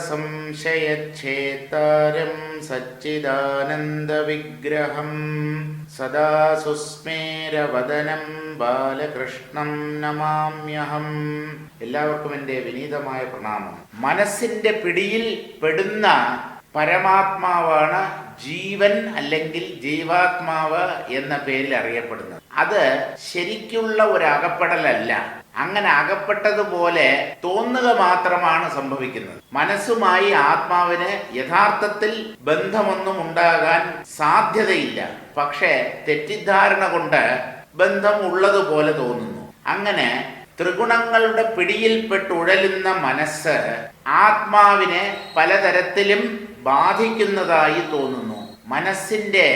സർവസംശയച്ഛേത്താരം സച്ചിദാനന്ദവിഗ്രഹം സദാ സുസ്മേരവദനം ബാലകൃഷ്ണം നമാമ്യഹം. എല്ലാവർക്കും എന്റെ വിനീതമായ പ്രണാമം. മനസ്സിന്റെ പിടിയിൽ പെടുന്ന പരമാത്മാവാണ് ജീവൻ അല്ലെങ്കിൽ ജീവാത്മാവ് എന്ന പേരിൽ അറിയപ്പെടുന്നത്. അത് ശരിക്കുള്ള ഒരു അകപ്പെടലല്ല. അങ്ങനെ അകപ്പെട്ടതുപോലെ തോന്നുക മാത്രമാണ് സംഭവിക്കുന്നത്. മനസ്സുമായി ആത്മാവിന് യഥാർത്ഥത്തിൽ ബന്ധമൊന്നും ഉണ്ടാകാൻ സാധ്യതയില്ല. പക്ഷേ തെറ്റിദ്ധാരണ കൊണ്ട് ബന്ധം ഉള്ളതുപോലെ തോന്നുന്നു. അങ്ങനെ ത്രിഗുണങ്ങളുടെ പിടിയിൽപ്പെട്ടുഴലുന്ന മനസ്സ് ആത്മാവിനെ പലതരത്തിലും ബാധിക്കുന്നതായി തോന്നുന്നു. മനസ്സിന്റെ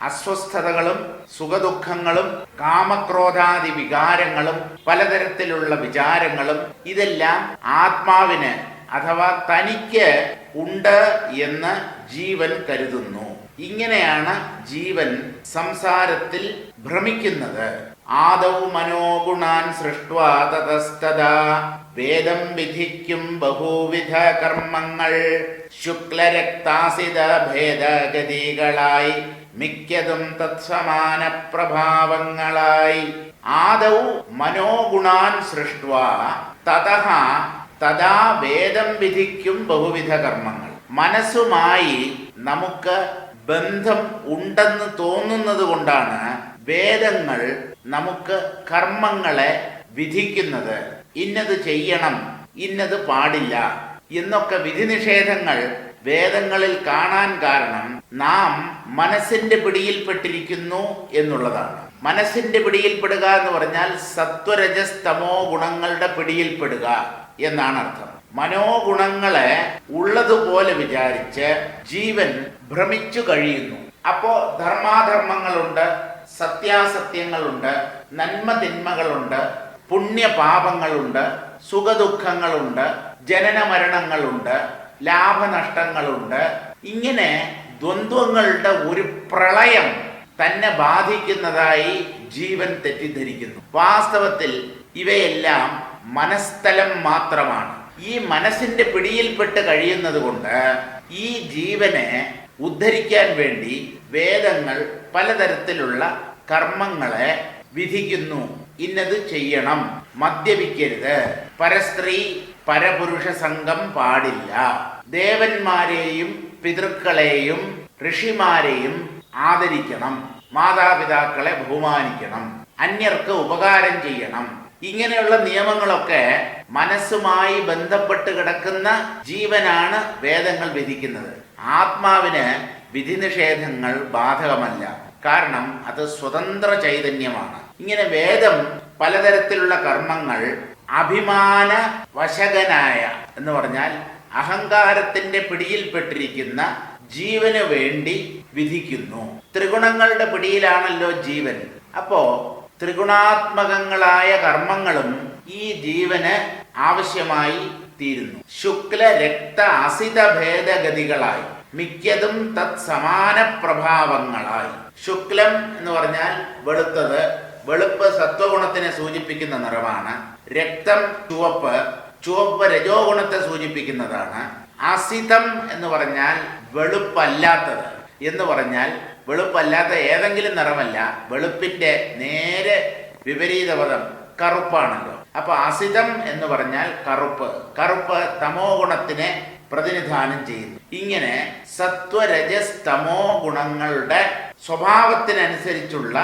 അസ്വസ്ഥതകളും സുഖദുഃഖങ്ങളും കാമക്രോധാദി വികാരങ്ങളും പലതരത്തിലുള്ള വിചാരങ്ങളും ഇതെല്ലാം ആത്മാവിന് അഥവാ തനിക്ക് ഉണ്ട് എന്ന് ജീവൻ കരുതുന്നു. ഇങ്ങനെയാണ് ജീവൻ സംസാരത്തിൽ ഭ്രമിക്കുന്നത്. ആദൗ മനോഗുണാൻ സൃഷ്ട്വാ വേദം വിധിക്കും ബഹുവിധ കർമ്മങ്ങൾ. ശുക്ലരക്താസിത ഭേദഗതികളായി മിക്കതും തത്സമാന പ്രഭാവങ്ങളായി ആദൗ മനോഗുണാൻ സൃഷ്ട തതഹ തഥാ വേദം വിധിക്കും ബഹുവിധ കർമ്മങ്ങൾ. മനസ്സുമായി നമുക്ക് ബന്ധം ഉണ്ടെന്ന് തോന്നുന്നത് കൊണ്ടാണ് വേദങ്ങൾ നമുക്ക് കർമ്മങ്ങളെ വിധിക്കുന്നത്. ഇന്നത് ചെയ്യണം ഇന്നത് പാടില്ല എന്നൊക്കെ വിധി നിഷേധങ്ങൾ വേദങ്ങളിൽ കാണാൻ കാരണം നാം മനസ്സിന്റെ പിടിയിൽപ്പെട്ടിരിക്കുന്നു എന്നുള്ളതാണ്. മനസ്സിന്റെ പിടിയിൽപ്പെടുക എന്ന് പറഞ്ഞാൽ സത്വരജസ്തമോ ഗുണങ്ങളുടെ പിടിയിൽപ്പെടുക എന്നാണ് അർത്ഥം. മനോഗുണങ്ങളെ ഉള്ളതുപോലെ വിചാരിച്ച് ജീവൻ ഭ്രമിച്ചു കഴിയുന്നു. അപ്പോ ധർമാധർമ്മങ്ങളുണ്ട് സത്യാസത്യങ്ങളുണ്ട് നന്മ തിന്മകളുണ്ട് പുണ്യപാപങ്ങളുണ്ട് സുഖദുഃഖങ്ങളുണ്ട് ജനന മരണങ്ങളുണ്ട് ലാഭനഷ്ടങ്ങളുണ്ട്. ഇങ്ങനെ ദ്വന്ദ്വങ്ങളുടെ ഒരു പ്രളയം തന്നെ ബാധിക്കുന്നതായി ജീവൻ തെറ്റിദ്ധരിക്കുന്നു. വാസ്തവത്തിൽ ഇവയെല്ലാം മനസ്ഥലം മാത്രമാണ്. ഈ മനസ്സിന്റെ പിടിയിൽപ്പെട്ട് കഴിയുന്നത് കൊണ്ട് ഈ ജീവനെ ഉദ്ധരിക്കാൻ വേണ്ടി വേദങ്ങൾ പലതരത്തിലുള്ള കർമ്മങ്ങളെ വിധിക്കുന്നു. ഇന്നത് ചെയ്യണം. മദ്യപിക്കരുത്. പരസ്ത്രീ പരപുരുഷ സംഘം പാടില്ല. ദേവന്മാരെയും പിതൃക്കളെയും ഋഷിമാരെയും ആദരിക്കണം. മാതാപിതാക്കളെ ബഹുമാനിക്കണം. അന്യർക്ക് ഉപകാരം ചെയ്യണം. ഇങ്ങനെയുള്ള നിയമങ്ങളൊക്കെ മനസ്സുമായി ബന്ധപ്പെട്ട് കിടക്കുന്ന ജീവനാണ് വേദങ്ങൾ വിധിക്കുന്നത്. ആത്മാവിന് വിധി നിഷേധങ്ങൾ ബാധകമല്ല. കാരണം അത് സ്വതന്ത്ര ചൈതന്യമാണ്. ഇങ്ങനെ വേദം പലതരത്തിലുള്ള കർമ്മങ്ങൾ അഭിമാന വശകനായ എന്ന് പറഞ്ഞാൽ അഹങ്കാരത്തിന്റെ പിടിയിൽപ്പെട്ടിരിക്കുന്ന ജീവന് വേണ്ടി വിധിക്കുന്നു. ത്രിഗുണങ്ങളുടെ പിടിയിലാണല്ലോ ജീവൻ. അപ്പോ ത്രിഗുണാത്മകങ്ങളായ കർമ്മങ്ങളും ഈ ജീവന് ആവശ്യമായി തീരുന്നു. ശുക്ല രക്ത അസിത ഭേദഗതികളായി മിക്കതും തത് സമാന പ്രഭാവങ്ങളായി. ശുക്ലം എന്ന് പറഞ്ഞാൽ വെളുത്തത് വെളുപ്പ് സത്വഗുണത്തിനെ സൂചിപ്പിക്കുന്ന നിറമാണ്. രക്തം ചുവപ്പ് ചുവപ്പ് രജോ ഗുണത്തെ സൂചിപ്പിക്കുന്നതാണ്. അസിതം എന്ന് പറഞ്ഞാൽ വെളുപ്പല്ലാത്തത്. എന്ന് പറഞ്ഞാൽ വെളുപ്പല്ലാത്ത ഏതെങ്കിലും നിറമല്ല വെളുപ്പിന്റെ നേരെ വിപരീത പദം കറുപ്പാണല്ലോ. അപ്പൊ അസിതം എന്ന് പറഞ്ഞാൽ കറുപ്പ്. കറുപ്പ് തമോ ഗുണത്തിനെ പ്രതിനിധാനം ചെയ്യുന്നു. ഇങ്ങനെ സത്വരജസ് തമോ ഗുണങ്ങളുടെ സ്വഭാവത്തിനനുസരിച്ചുള്ള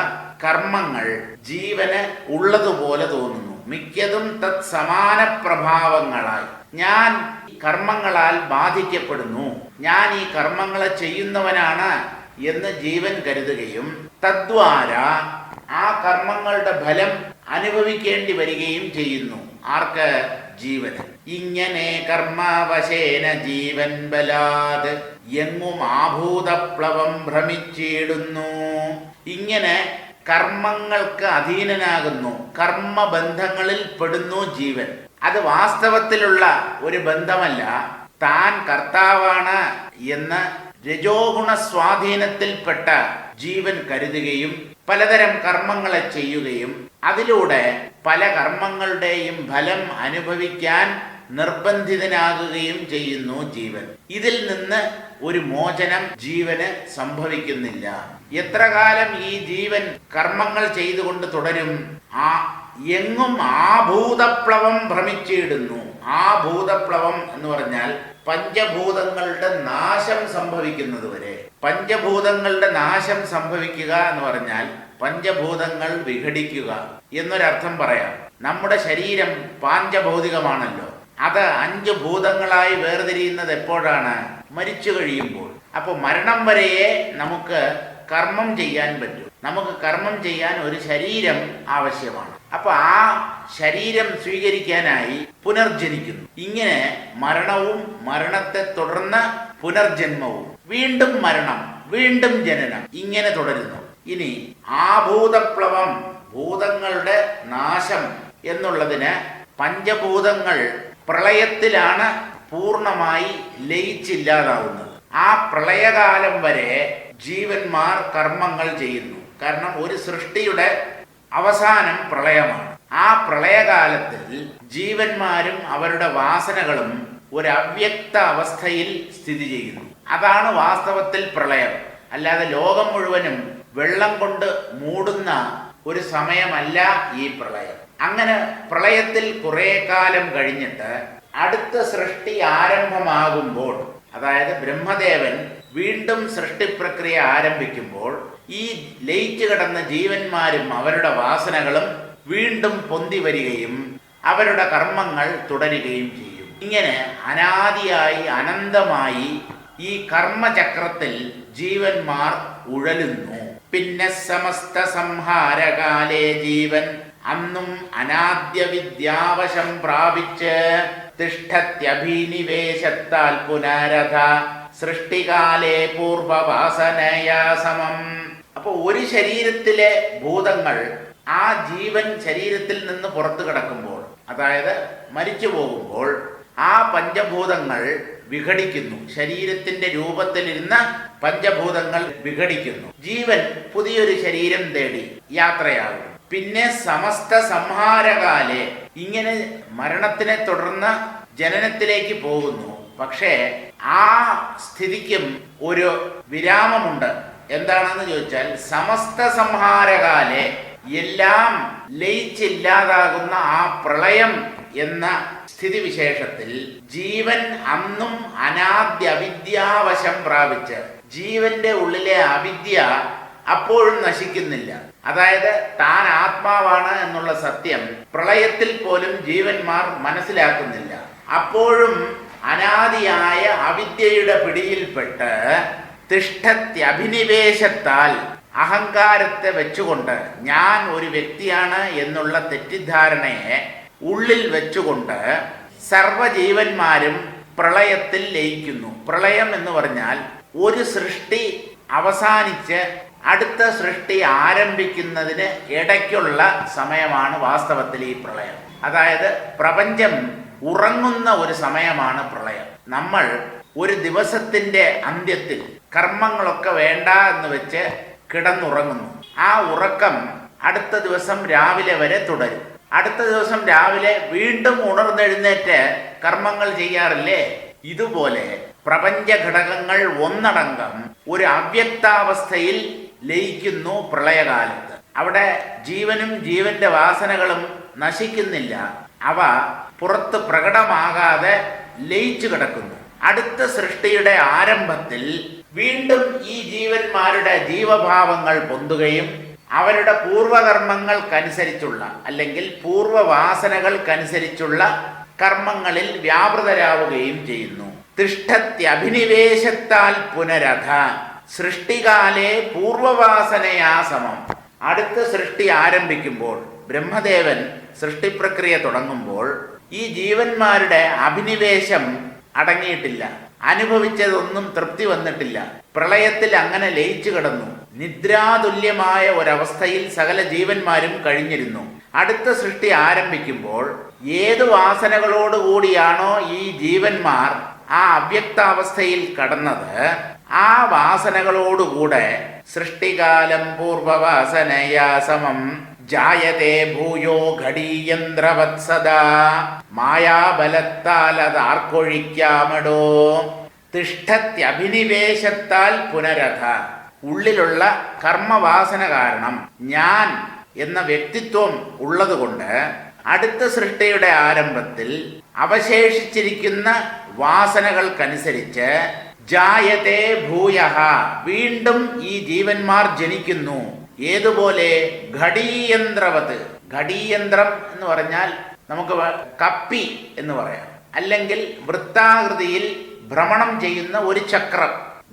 കർമ്മങ്ങൾ ജീവന് ഉള്ളതുപോലെ തോന്നുന്നു. മിക്കതും തത് സമാന പ്രഭാവങ്ങളായി. ഞാൻ കർമ്മങ്ങളാൽ ബാധിക്കപ്പെടുന്നു. ഞാൻ ഈ കർമ്മങ്ങളെ ചെയ്യുന്നവനാണ് എന്ന് ജീവൻ കരുതുകയും തദ്വാര ആ കർമ്മങ്ങളുടെ ഫലം അനുഭവിക്കേണ്ടി വരികയും ചെയ്യുന്നു. ആർക്ക്? ജീവന്. ഇങ്ങനെ കർമ്മവശേന ജീവൻ ബലാത് എങ്ങും ആഭൂതപ്ലവം ഭ്രമിച്ചിടുന്നു. ഇങ്ങനെ കർമ്മങ്ങൾക്ക് അധീനനാകുന്നു. കർമ്മബന്ധങ്ങളിൽ പെടുന്നു ജീവൻ. അത് വാസ്തവത്തിലുള്ള ഒരു ബന്ധമല്ല. താൻ കർത്താവാണ് എന്ന് രജോഗുണ സ്വാധീനത്തിൽപ്പെട്ട ജീവൻ കരുതുകയും പലതരം കർമ്മങ്ങളെ ചെയ്യുകയും അതിലൂടെ പല കർമ്മങ്ങളുടെയും ഫലം അനുഭവിക്കാൻ നിർബന്ധിതനാകുകയും ചെയ്യുന്നു ജീവൻ. ഇതിൽ നിന്ന് ഒരു മോചനം ജീവന് സംഭവിക്കുന്നില്ല. എത്ര കാലം ഈ ജീവൻ കർമ്മങ്ങൾ ചെയ്തുകൊണ്ട് തുടരും? ആ എങ്ങും ആ ഭൂതപ്ലവം ഭ്രമിച്ചിടുന്നു. ആ ഭൂതപ്ലവം എന്ന് പറഞ്ഞാൽ പഞ്ചഭൂതങ്ങളുടെ നാശം സംഭവിക്കുന്നത് വരെ പഞ്ചഭൂതങ്ങളുടെ നാശം സംഭവിക്കുക എന്ന് പറഞ്ഞാൽ പഞ്ചഭൂതങ്ങൾ വിഘടിക്കുക എന്നൊരർത്ഥം പറയാം. നമ്മുടെ ശരീരം പാഞ്ചഭൗതികമാണല്ലോ. അത് അഞ്ച് ഭൂതങ്ങളായി വേർതിരിയുന്നത് എപ്പോഴാണ്? മരിച്ചു കഴിയുമ്പോൾ. അപ്പോൾ മരണം വരെയേ നമുക്ക് കർമ്മം ചെയ്യാൻ പറ്റും. നമുക്ക് കർമ്മം ചെയ്യാൻ ഒരു ശരീരം ആവശ്യമാണ്. അപ്പൊ ആ ശരീരം സ്വീകരിക്കാനായി പുനർജനിക്കുന്നു. ഇങ്ങനെ മരണവും മരണത്തെ തുടർന്ന് പുനർജന്മവും വീണ്ടും മരണം വീണ്ടും ജനനം ഇങ്ങനെ തുടരുന്നു. ഇനി ആഭൂതപ്ലവം ഭൂതങ്ങളുടെ നാശം എന്നുള്ളതിന് പഞ്ചഭൂതങ്ങൾ പ്രളയത്തിലാണ് പൂർണമായി ലയിച്ചില്ലാതാവുന്നത്. ആ പ്രളയകാലം വരെ ജീവന്മാർ കർമ്മങ്ങൾ ചെയ്യുന്നു. കാരണം ഒരു സൃഷ്ടിയുടെ അവസാനം പ്രളയമാണ്. ആ പ്രളയകാലത്തിൽ ജീവന്മാരും അവരുടെ വാസനകളും ഒരു അവ്യക്ത അവസ്ഥയിൽ സ്ഥിതി ചെയ്യുന്നു. അതാണ് വാസ്തവത്തിൽ പ്രളയം. അല്ലാതെ ലോകം മുഴുവനും വെള്ളം കൊണ്ട് മൂടുന്ന ഒരു സമയമല്ല ഈ പ്രളയം. അങ്ങനെ പ്രളയത്തിൽ കുറെ കാലം കഴിഞ്ഞിട്ട് അടുത്ത സൃഷ്ടി ആരംഭമാകുമ്പോൾ അതായത് ബ്രഹ്മദേവൻ വീണ്ടും സൃഷ്ടിപ്രക്രിയ ആരംഭിക്കുമ്പോൾ ഈ ലയിച്ചു കിടന്ന ജീവന്മാരും അവരുടെ വാസനകളും വീണ്ടും പൊന്തി വരികയും അവരുടെ കർമ്മങ്ങൾ തുടരുകയും ചെയ്യും. ഇങ്ങനെ അനാദിയായി അനന്തമായി ഈ കർമ്മചക്രത്തിൽ ജീവന്മാർ ഉഴലുന്നു. പിന്നെ സമസ്ത സംഹാരകാലേ ജീവൻ അന്നും അനാദ്യ വിദ്യാവശം പ്രാപിച്ച് തിഷ്ഠത്യഭിനിവേശത്താൽ പുനരഥ. സൃഷ്ടികാലേ പൂർവവാസനയാ സമം. അപ്പൊ ഒരു ശരീരത്തിലെ ഭൂതങ്ങൾ ആ ജീവൻ ശരീരത്തിൽ നിന്ന് പുറത്തു കിടക്കുമ്പോൾ അതായത് മരിച്ചു പോകുമ്പോൾ ആ പഞ്ചഭൂതങ്ങൾ വിഘടിക്കുന്നു. ശരീരത്തിന്റെ രൂപത്തിലിരുന്ന പഞ്ചഭൂതങ്ങൾ വിഘടിക്കുന്നു. ജീവൻ പുതിയൊരു ശരീരം തേടി യാത്രയാകും പിന്നെ സമസ്ത സംഹാരകാലെ ഇങ്ങനെ മരണത്തിനെ തുടർന്ന് ജനനത്തിലേക്ക് പോകുന്നു. പക്ഷേ ആ സ്ഥിതിക്കും ഒരു വിരാമമുണ്ട്. എന്താണെന്ന് ചോദിച്ചാൽ സമസ്ത സംഹാരകാലെ എല്ലാം ലയിച്ചില്ലാതാകുന്ന ആ പ്രളയം എന്ന സ്ഥിതിവിശേഷത്തിൽ ജീവൻ അന്നും അനാദ്യ അവിദ്യാവശം പ്രാപിച്ച് ജീവന്റെ ഉള്ളിലെ അവിദ്യ അപ്പോഴും നശിക്കുന്നില്ല. അതായത് താൻ ആത്മാവാണ് എന്നുള്ള സത്യം പ്രളയത്തിൽ പോലും ജീവന്മാർ മനസ്സിലാക്കുന്നില്ല. അപ്പോഴും അനാദിയായ അവിദ്യയുടെ പിടിയിൽപ്പെട്ട് തിഷ്ഠത്യഭിനിവേശത്താൽ അഹങ്കാരത്തെ വെച്ചുകൊണ്ട് ഞാൻ ഒരു വ്യക്തിയാണ് എന്നുള്ള തെറ്റിദ്ധാരണയെ ഉള്ളിൽ വെച്ചുകൊണ്ട് സർവജീവന്മാരും പ്രളയത്തിൽ ലയിക്കുന്നു. പ്രളയം എന്ന് പറഞ്ഞാൽ ഒരു സൃഷ്ടി അവസാനിച്ച് അടുത്ത സൃഷ്ടി ആരംഭിക്കുന്നതിന് ഇടയ്ക്കുള്ള സമയമാണ് വാസ്തവത്തിൽ ഈ പ്രളയം. അതായത് പ്രപഞ്ചം ഉറങ്ങുന്ന ഒരു സമയമാണ് പ്രളയം. നമ്മൾ ഒരു ദിവസത്തിന്റെ അന്ത്യത്തിൽ കർമ്മങ്ങളൊക്കെ വേണ്ട എന്ന് വെച്ച് കിടന്നുറങ്ങുന്നു. ആ ഉറക്കം അടുത്ത ദിവസം രാവിലെ വരെ തുടരും. അടുത്ത ദിവസം രാവിലെ വീണ്ടും ഉണർന്നെഴുന്നേറ്റ് കർമ്മങ്ങൾ ചെയ്യാറില്ലേ? ഇതുപോലെ പ്രപഞ്ച ഘടകങ്ങൾ ഒന്നടങ്കം ഒരു അവ്യക്താവസ്ഥയിൽ ലയിക്കുന്നു പ്രളയകാലത്ത്. അവിടെ ജീവനും ജീവന്റെ വാസനകളും നശിക്കുന്നില്ല. അവ പുറത്ത് പ്രകടമാകാതെ ലയിച്ചു കിടക്കുന്നു. അടുത്ത സൃഷ്ടിയുടെ ആരംഭത്തിൽ വീണ്ടും ഈ ജീവന്മാരുടെ ജീവഭാവങ്ങൾ പൊന്തുകയും അവരുടെ പൂർവകർമ്മങ്ങൾക്കനുസരിച്ചുള്ള അല്ലെങ്കിൽ പൂർവവാസനകൾക്കനുസരിച്ചുള്ള കർമ്മങ്ങളിൽ വ്യാപൃതരാവുകയും ചെയ്യുന്നു. തിഷ്ഠത്യഭിനിവേശത്താൽ പുനരഥ സൃഷ്ടികാലെ പൂർവവാസനയാ സമം. അടുത്ത സൃഷ്ടി ആരംഭിക്കുമ്പോൾ ബ്രഹ്മദേവൻ സൃഷ്ടിപ്രക്രിയ തുടങ്ങുമ്പോൾ ഈ ജീവന്മാരുടെ അഭിനിവേശം അടങ്ങിയിട്ടില്ല. അനുഭവിച്ചതൊന്നും തൃപ്തി വന്നിട്ടില്ല. പ്രളയത്തിൽ അങ്ങനെ ലയിച്ചു കിടന്നു. നിദ്രാതുല്യമായ ഒരവസ്ഥയിൽ സകല ജീവന്മാരും കഴിഞ്ഞിരുന്നു. അടുത്ത സൃഷ്ടി ആരംഭിക്കുമ്പോൾ ഏത് വാസനകളോടുകൂടിയാണോ ഈ ജീവന്മാർ ആ അവ്യക്താവസ്ഥയിൽ കടന്നത്? ആ വാസനകളോടുകൂടെ സൃഷ്ടികാലം പൂർവവാസനയാ സമം ജായതേ ഭൂയോ ഘടീയന്ത്രവത്സദാ മായാബലത്താൽ അത് ആർക്കൊഴിക്കാമടോ തിഷ്ഠത്യഭിനിവേശത്താൽ പുനരഥ. ഉള്ളിലുള്ള കർമ്മവാസന കാരണം ഞാൻ എന്ന വ്യക്തിത്വം ഉള്ളതുകൊണ്ട് അടുത്ത സൃഷ്ടിയുടെ ആരംഭത്തിൽ അവശേഷിച്ചിരിക്കുന്ന വാസനകൾക്കനുസരിച്ച് ജായതേ ഭൂയഹ. വീണ്ടും ഈ ജീവന്മാർ ജനിക്കുന്നു. ഏതുപോലെ? ഘടീയന്ത്രവത്. ഘടീയന്ത്രം എന്ന് പറഞ്ഞാൽ നമുക്ക് കപ്പി എന്ന് പറയാം. അല്ലെങ്കിൽ വൃത്താകൃതിയിൽ ഭ്രമണം ചെയ്യുന്ന ഒരു ചക്രം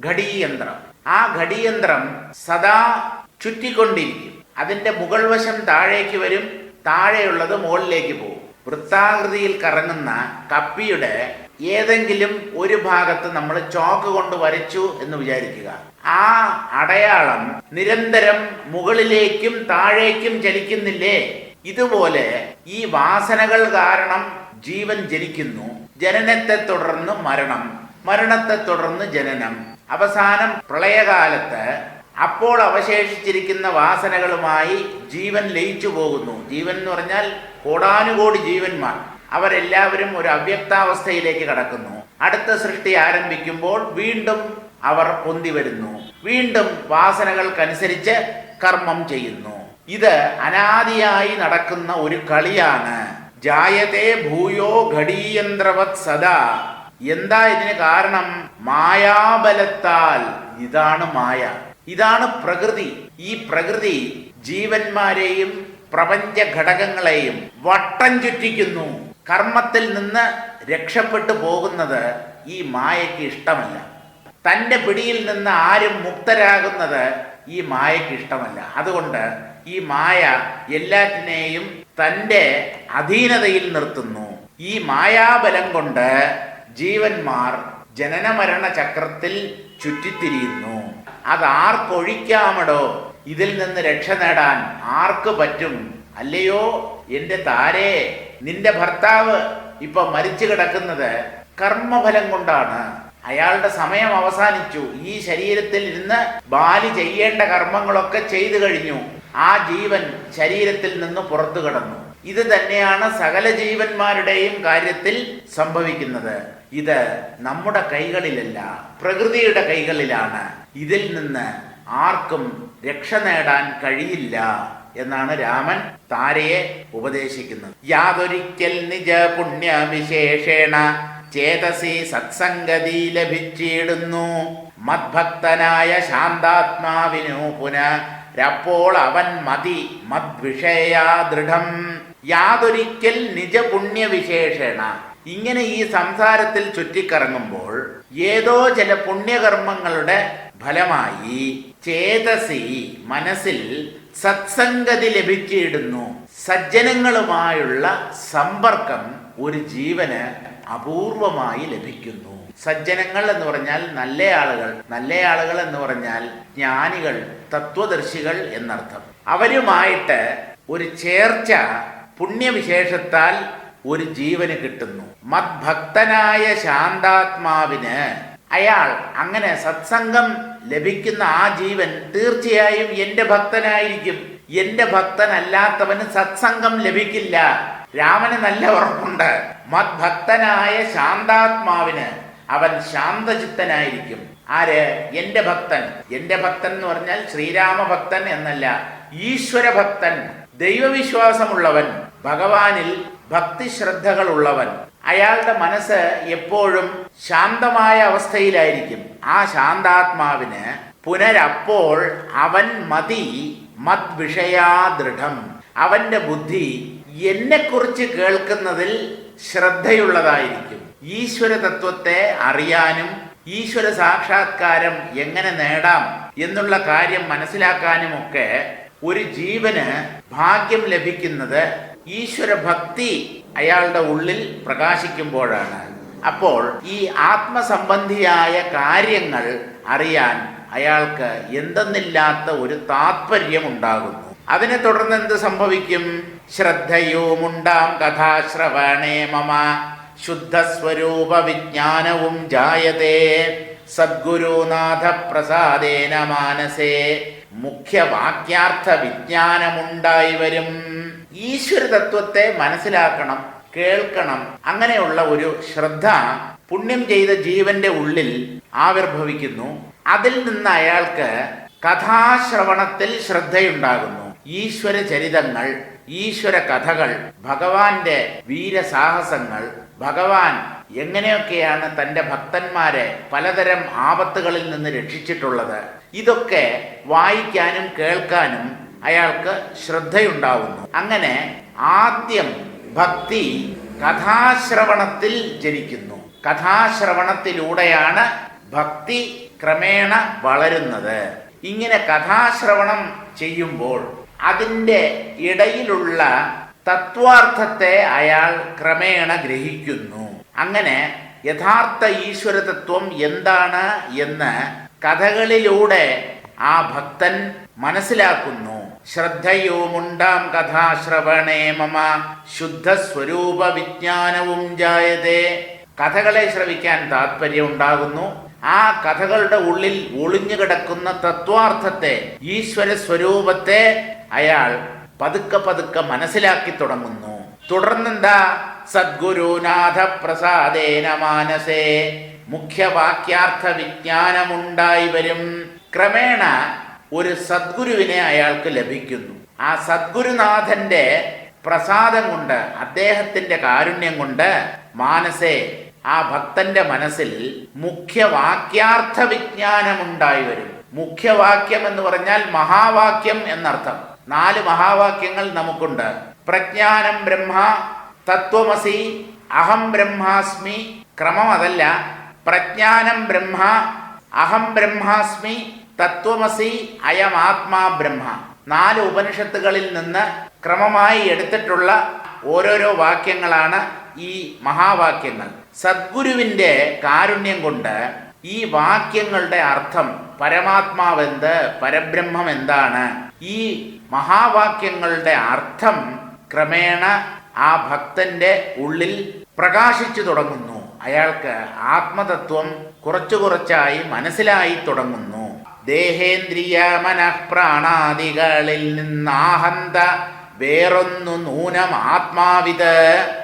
ഘടീയന്ത്രം. ആ ഘടീയന്ത്രം സദാ ചുറ്റിക്കൊണ്ടിരിക്കും. അതിന്റെ മുകൾ വശം താഴേക്ക് വരും താഴെയുള്ളത് മുകളിലേക്ക് പോകും. വൃത്താകൃതിയിൽ കറങ്ങുന്ന കപ്പിയുടെ ഏതെങ്കിലും ഒരു ഭാഗത്ത് നമ്മൾ ചോക്ക് കൊണ്ട് വരച്ചു എന്ന് വിചാരിക്കുക. ആ അടയാളം നിരന്തരം മുകളിലേക്കും താഴേക്കും ചലിക്കുന്നില്ലേ? ഇതുപോലെ ഈ വാസനകൾ കാരണം ജീവൻ ജനിക്കുന്നു. ജനനത്തെ തുടർന്ന് മരണം മരണത്തെ തുടർന്ന് ജനനം. അവസാനം പ്രളയകാലത്ത് അപ്പോൾ അവശേഷിച്ചിരിക്കുന്ന വാസനകളുമായി ജീവൻ ലയിച്ചു പോകുന്നു. ജീവൻ എന്ന് പറഞ്ഞാൽ കോടാനുകോടി ജീവന്മാർ. അവരെല്ലാവരും ഒരു അവ്യക്താവസ്ഥയിലേക്ക് കടക്കുന്നു. അടുത്ത സൃഷ്ടി ആരംഭിക്കുമ്പോൾ വീണ്ടും അവർ പൊന്തി വരുന്നു. വീണ്ടും വാസനകൾക്കനുസരിച്ച് കർമ്മം ചെയ്യുന്നു. ഇത് അനാദിയായി നടക്കുന്ന ഒരു കളിയാണ്. ജായതേ ഭൂയോ ഘടീയന്ത്രവത് സദാ. എന്താ ഇതിന് കാരണം? മായാബലത്താൽ. ഇതാണ് മായ. ഇതാണ് പ്രകൃതി. ഈ പ്രകൃതി ജീവന്മാരെയും പ്രപഞ്ച ഘടകങ്ങളെയും വട്ടം ചുറ്റിക്കുന്നു. കർമ്മത്തിൽ നിന്ന് രക്ഷപ്പെട്ടു പോകുന്നത് ഈ മായയ്ക്ക് ഇഷ്ടമല്ല. തന്റെ പിടിയിൽ നിന്ന് ആരും മുക്തരാകുന്നത് ഈ മായയ്ക്ക് ഇഷ്ടമല്ല. അതുകൊണ്ട് ഈ മായ എല്ലാറ്റിനെയും തന്റെ അധീനതയിൽ നിർത്തുന്നു. ഈ മായാബലം കൊണ്ട് ജീവന്മാർ ജനനമരണ ചക്രത്തിൽ ചുറ്റിത്തിരിയുന്നു. അത് ആർക്കൊഴിക്കാമടോ? ഇതിൽ നിന്ന് രക്ഷ നേടാൻ ആർക്ക് പറ്റും? അല്ലയോ എന്റെ താരേ നിന്റെ ഭർത്താവ് ഇപ്പൊ മരിച്ചു കിടക്കുന്നത് കർമ്മഫലം കൊണ്ടാണ്. അയാളുടെ സമയം അവസാനിച്ചു. ഈ ശരീരത്തിൽ ഇരുന്ന് ബാലി ചെയ്യേണ്ട കർമ്മങ്ങളൊക്കെ ചെയ്തു കഴിഞ്ഞു. ആ ജീവൻ ശരീരത്തിൽ നിന്ന് പുറത്തു കടന്നു. ഇത് തന്നെയാണ് സകല ജീവന്മാരുടെയും കാര്യത്തിൽ സംഭവിക്കുന്നത്. ഇത് നമ്മുടെ കൈകളിലല്ല പ്രകൃതിയുടെ കൈകളിലാണ്. ഇതിൽ നിന്ന് ആർക്കും രക്ഷ നേടാൻ കഴിയില്ല. എന്നാണ് രാമൻ താരയെ ഉപദേശിക്കുന്നത്. യാതൊരിക്കൽ നിജ പുണ്യവിശേഷേണ ചേതസി സത്സംഗതി ലഭിച്ചിടുന്നു. മദ്ഭക്തനായ ശാന്താത്മാവിനു പുനരപ്പോൾ അവൻ മതി മദ്വിഷയാ ദൃഢം. യാതൊരിക്കൽ നിജ പുണ്യവിശേഷേണ. ഇങ്ങനെ ഈ സംസാരത്തിൽ ചുറ്റിക്കറങ്ങുമ്പോൾ ഏതോ ചില പുണ്യകർമ്മങ്ങളുടെ ഫലമായി ചേതസി മനസ്സിൽ സത്സംഗതി ലഭിച്ചിടുന്നു. സജ്ജനങ്ങളുമായുള്ള സമ്പർക്കം ഒരു ജീവന് അപൂർവമായി ലഭിക്കുന്നു. സജ്ജനങ്ങൾ എന്ന് പറഞ്ഞാൽ നല്ല ആളുകൾ. നല്ല ആളുകൾ എന്ന് പറഞ്ഞാൽ ജ്ഞാനികൾ തത്വദർശികൾ എന്നർത്ഥം. അവരുമായിട്ട് ഒരു ചേർച്ച പുണ്യവിശേഷത്താൽ ഒരു ജീവന് കിട്ടുന്നു. മദ്ഭക്തനായ ശാന്താത്മാവിന് അയാൾ അങ്ങനെ സത്സംഗം ലഭിക്കുന്ന ആ ജീവൻ തീർച്ചയായും എന്റെ ഭക്തനായിരിക്കും. എന്റെ ഭക്തനല്ലാത്തവന് സത്സംഗം ലഭിക്കില്ല. രാമന് നല്ല ഉറപ്പുണ്ട്. മദ്ഭക്തനായ ശാന്താത്മാവിന് അവൻ ശാന്തചിത്തനായിരിക്കും. ആര്? എന്റെ ഭക്തൻ. എന്റെ ഭക്തൻ എന്ന് പറഞ്ഞാൽ ശ്രീരാമഭക്തൻ എന്നല്ല ഈശ്വര ഭക്തൻ ദൈവവിശ്വാസമുള്ളവൻ. ഭഗവാനിൽ ഭക്തിശ്രദ്ധകളുള്ളവൻ. അയാളുടെ മനസ്സ് എപ്പോഴും ശാന്തമായ അവസ്ഥയിലായിരിക്കും. ആ ശാന്താത്മാവിന് പുനരപ്പോൾ അവൻ മതി മത് വിഷയാദൃഢം അവന്റെ ബുദ്ധി എന്നെക്കുറിച്ച് കേൾക്കുന്നതിൽ ശ്രദ്ധയുള്ളതായിരിക്കും. ഈശ്വര തത്വത്തെ അറിയാനും ഈശ്വര സാക്ഷാത്കാരം എങ്ങനെ നേടാം എന്നുള്ള കാര്യം മനസ്സിലാക്കാനുമൊക്കെ ഒരു ജീവന് ഭാഗ്യം ലഭിക്കുന്നത് ഈശ്വര ഭക്തി അയാളുടെ ഉള്ളിൽ പ്രകാശിക്കുമ്പോഴാണ്. അപ്പോൾ ഈ ആത്മസംബന്ധിയായ കാര്യങ്ങൾ അറിയാൻ അയാൾക്ക് എന്തെന്നില്ലാത്ത ഒരു താത്പര്യം ഉണ്ടാകുന്നു. അതിനെ തുടർന്ന് എന്ത് സംഭവിക്കും? ശ്രദ്ധയോമുണ്ടാം കഥാശ്രവണേ മമ. ശുദ്ധസ്വരൂപ വിജ്ഞാനവും ജായതേ. സദ്ഗുരുനാഥ പ്രസാദേന മാനസേ. മുഖ്യവാക്യാർത്ഥ വിജ്ഞാനമുണ്ടായി വരും. ഈശ്വര തത്വത്തെ മനസ്സിലാക്കണം കേൾക്കണം. അങ്ങനെയുള്ള ഒരു ശ്രദ്ധ പുണ്യം ചെയ്ത ജീവന്റെ ഉള്ളിൽ ആവിർഭവിക്കുന്നു. അതിൽ നിന്ന് അയാൾക്ക് കഥാശ്രവണത്തിൽ ശ്രദ്ധയുണ്ടാകുന്നു. ഈശ്വര ചരിതങ്ങൾ ഈശ്വര കഥകൾ ഭഗവാന്റെ വീരസാഹസങ്ങൾ ഭഗവാൻ എങ്ങനെയൊക്കെയാണ് തന്റെ ഭക്തന്മാരെ പലതരം ആപത്തുകളിൽ നിന്ന് രക്ഷിച്ചിട്ടുള്ളത്? ഇതൊക്കെ വായിക്കാനും കേൾക്കാനും അയാൾക്ക് ശ്രദ്ധയുണ്ടാവുന്നു. അങ്ങനെ ആദ്യം ഭക്തി കഥാശ്രവണത്തിൽ ജനിക്കുന്നു. കഥാശ്രവണത്തിലൂടെയാണ് ഭക്തി ക്രമേണ വളരുന്നത്. ഇങ്ങനെ കഥാശ്രവണം ചെയ്യുമ്പോൾ അതിന്റെ ഇടയിലുള്ള തത്വാർത്ഥത്തെ അയാൾ ക്രമേണ ഗ്രഹിക്കുന്നു. അങ്ങനെ യഥാർത്ഥ ഈശ്വര തത്വം എന്താണ് എന്ന് കഥകളിലൂടെ ആ ഭക്തൻ മനസ്സിലാക്കുന്നു. ശ്രദ്ധയോമുണ്ടാം കഥാശ്രവണേ മമ. ശുദ്ധ സ്വരൂപ വിജ്ഞാനവും ജായതേ. കഥകളെ ശ്രവിക്കാൻ താത്പര്യം ഉണ്ടാകുന്നു ആ കഥകളുടെ ഉള്ളിൽ ഒളിഞ്ഞു കിടക്കുന്ന തത്വാർത്ഥത്തെ ഈശ്വര സ്വരൂപത്തെ അയാൾ പതുക്കെ പതുക്കെ മനസ്സിലാക്കി തുടങ്ങുന്നു. തുടർന്നെന്താ? സദ്ഗുരുനാഥ പ്രസാദേന മാനസേ മുഖ്യവാക്യാർത്ഥ വിജ്ഞാനമുണ്ടായി വരും. ക്രമേണ ഒരു സദ്ഗുരുവിനെ അയാൾക്ക് ലഭിക്കുന്നു. ആ സദ്ഗുരുനാഥന്റെ പ്രസാദം കൊണ്ട് അദ്ദേഹത്തിന്റെ കാരുണ്യം കൊണ്ട് മാനസേ ആ ഭക്തന്റെ മനസ്സിൽ മുഖ്യവാക്യാർത്ഥ വിജ്ഞാനമുണ്ടായി വരും. മുഖ്യവാക്യം എന്ന് പറഞ്ഞാൽ മഹാവാക്യം എന്നർത്ഥം. നാല് മഹാവാക്യങ്ങൾ നമുക്കുണ്ട്. പ്രജ്ഞാനം ബ്രഹ്മ തത്വമസി അഹം ബ്രഹ്മാസ്മി ക്രമം അതല്ല പ്രജ്ഞാനം ബ്രഹ്മ അഹം ബ്രഹ്മാസ്മി തത്വമസി അയം ആത്മാ ബ്രഹ്മ. നാല് ഉപനിഷത്തുകളിൽ നിന്ന് ക്രമമായി എടുത്തിട്ടുള്ള ഓരോരോ വാക്യങ്ങളാണ് ഈ മഹാവാക്യങ്ങൾ. സദ്ഗുരുവിന്റെ കാരുണ്യം കൊണ്ട് ഈ വാക്യങ്ങളുടെ അർത്ഥം പരമാത്മാവെന്ത് പരബ്രഹ്മം എന്താണ് ഈ മഹാവാക്യങ്ങളുടെ അർത്ഥം ക്രമേണ ആ ഭക്തന്റെ ഉള്ളിൽ പ്രകാശിച്ചു തുടങ്ങുന്നു. അയാൾക്ക് ആത്മതത്വം കുറച്ചു കുറച്ചായി മനസ്സിലായി തുടങ്ങുന്നു. ദേഹേന്ദ്രിയ മനഃപ്രാണാദികളിൽ നിന്നാഹന്ത വേറൊന്നു നൂനം ആത്മാവിത്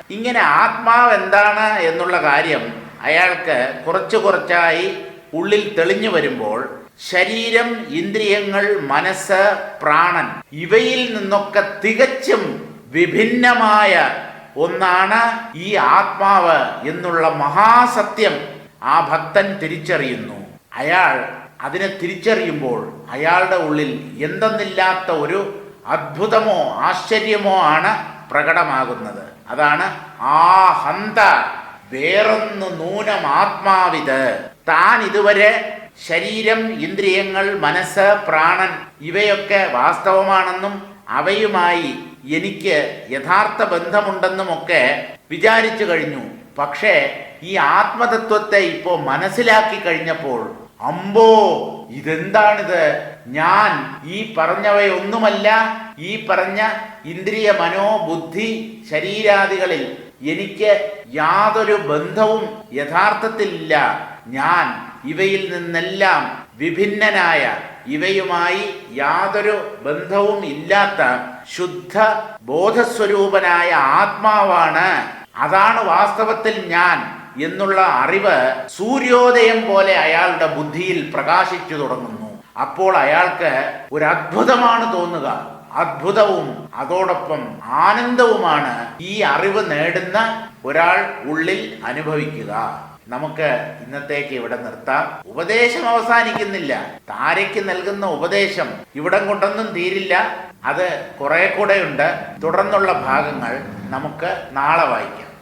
ഇങ്ങനെ ആത്മാവ് എന്താണ് എന്നുള്ള കാര്യം അയാൾക്ക് കുറച്ചു കുറച്ചായി ഉള്ളിൽ തെളിഞ്ഞു വരുമ്പോൾ ശരീരം ഇന്ദ്രിയങ്ങൾ മനസ്സ് പ്രാണൻ ഇവയിൽ നിന്നൊക്കെ തികച്ചും വിഭിന്നമായ ഒന്നാണ് ഈ ആത്മാവ് എന്നുള്ള മഹാസത്യം ആ ഭക്തൻ തിരിച്ചറിയുന്നു. അയാൾ അതിനെ തിരിച്ചറിയുമ്പോൾ അയാളുടെ ഉള്ളിൽ എന്തെന്നില്ലാത്ത ഒരു അത്ഭുതമോ ആശ്ചര്യമോ ആണ് പ്രകടമാകുന്നത്. അതാണ് ആ ഹന്ത വേറൊന്നു നൂനം ആത്മാവിത് താൻ ഇതുവരെ ശരീരം ഇന്ദ്രിയങ്ങൾ മനസ്സ് പ്രാണൻ ഇവയൊക്കെ വാസ്തവമാണെന്നും അവയുമായി എനിക്ക് യഥാർത്ഥ ബന്ധമുണ്ടെന്നും ഒക്കെ വിചാരിച്ചു കഴിഞ്ഞു. പക്ഷേ ഈ ആത്മതത്വത്തെ ഇപ്പോൾ മനസ്സിലാക്കി കഴിഞ്ഞപ്പോൾ അമ്പോ ഇതെന്താണിത്? ഞാൻ ഈ പറഞ്ഞവയൊന്നുമല്ല ഈ പറഞ്ഞ ഇന്ദ്രിയ മനോബുദ്ധി ശരീരാദികളിൽ എനിക്ക് യാതൊരു ബന്ധവും യഥാർത്ഥത്തിലില്ല. ഞാൻ ഇവയിൽ നിന്നെല്ലാം വിഭിന്നനായ ഇവയുമായി യാതൊരു ബന്ധവും ഇല്ലാത്ത ശുദ്ധ ബോധസ്വരൂപനായ ആത്മാവാണ്. അതാണ് വാസ്തവത്തിൽ ഞാൻ. എന്നുള്ള അറിവ് സൂര്യോദയം പോലെ അയാളുടെ ബുദ്ധിയിൽ പ്രകാശിച്ചു തുടങ്ങുന്നു. അപ്പോൾ അയാൾക്ക് ഒരു അത്ഭുതമാണ് തോന്നുക. അത്ഭുതവും അതോടൊപ്പം ആനന്ദവുമാണ് ഈ അറിവ് നേടുന്ന ഒരാൾ ഉള്ളിൽ അനുഭവിക്കുക. നമുക്ക് ഇന്നത്തേക്ക് ഇവിടെ നിർത്താം. ഉപദേശം അവസാനിക്കുന്നില്ല. താരയ്ക്ക് നൽകുന്ന ഉപദേശം ഇവിടെ കൊണ്ടൊന്നും തീരില്ല. അത് കുറെ കൂടെ ഉണ്ട്. തുടർന്നുള്ള ഭാഗങ്ങൾ നമുക്ക് നാളെ വായിക്കാം.